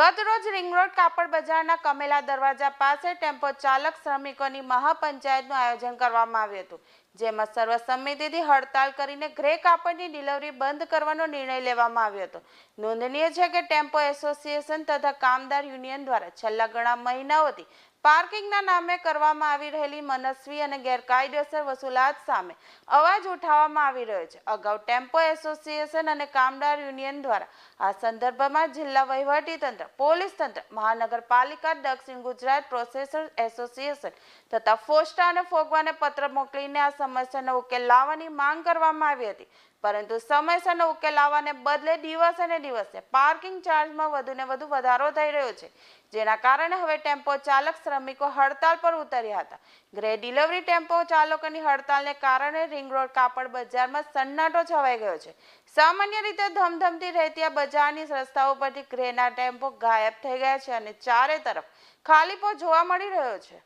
ગત રોજ રિંગરોડ કાપડ બજારના કમેલા દરવાજા પાસે ટેમ્પો ચાલક શ્રમિકોની મહાપંચાયતનું આયોજન કરવામાં આવ્યું હતું જેમાં સર્વસંમતિથી હડતાલ કરીને ગ્રે કાપડની ડિલિવરી બંધ કરવાનો નિર્ણય લેવામાં આવ્યો હતો. નોંધનીય છે કે ટેમ્પો એસોસિએશન તથા કામદાર યુનિયન દ્વારા છેલ્લા ઘણા મહિનાઓથી પાર્કિંગના નામે કરવામાં આવી રહેલી મનસ્વી અને ગેરકાયદેસર વસૂલાત સામે અવાજ ઉઠાવવામાં આવી રહ્યો છે. અગાઉ ટેમ્પો એસોસિએશન અને કામદાર યુનિયન દ્વારા આ સંદર્ભમાં જિલ્લા વહીવટી તંત્ર, પોલીસ તંત્ર, મહાનગરપાલિકા, દક્ષિણ ગુજરાત પ્રોસેસર એસોસિએશન તથા ફોસ્ટા અને ફોગવાને પત્ર મોકલીને આ સમસ્યાનો ઉકેલ લાવવાની માંગ કરવામાં આવી હતી. પરંતુ સમસ્યાનો ઉકેલ લાવવાને બદલે દિવસે ને દિવસે પાર્કિંગ ચાર્જમાં વધુને વધુ વધારો થઈ રહ્યો છે. જેના કારણે હવે ટેમ્પો ચાલક શ્રમિકો હડતાલ પર ઉતર્યા હતા. ગ્રે ડિલિવરી ટેમ્પો ચાલકોની હડતાલને કારણે રિંગ રોડ કાપડ બજારમાં સન્નાટો છવાઈ ગયો છે. સામાન્ય રીતે ધમધમતી રહેતી આ બજારની રસ્તાઓ પરથી ગ્રેના ટેમ્પો ગાયબ થઈ ગયા છે અને ચારે તરફ ખાલીપો જોવા મળી રહ્યો છે.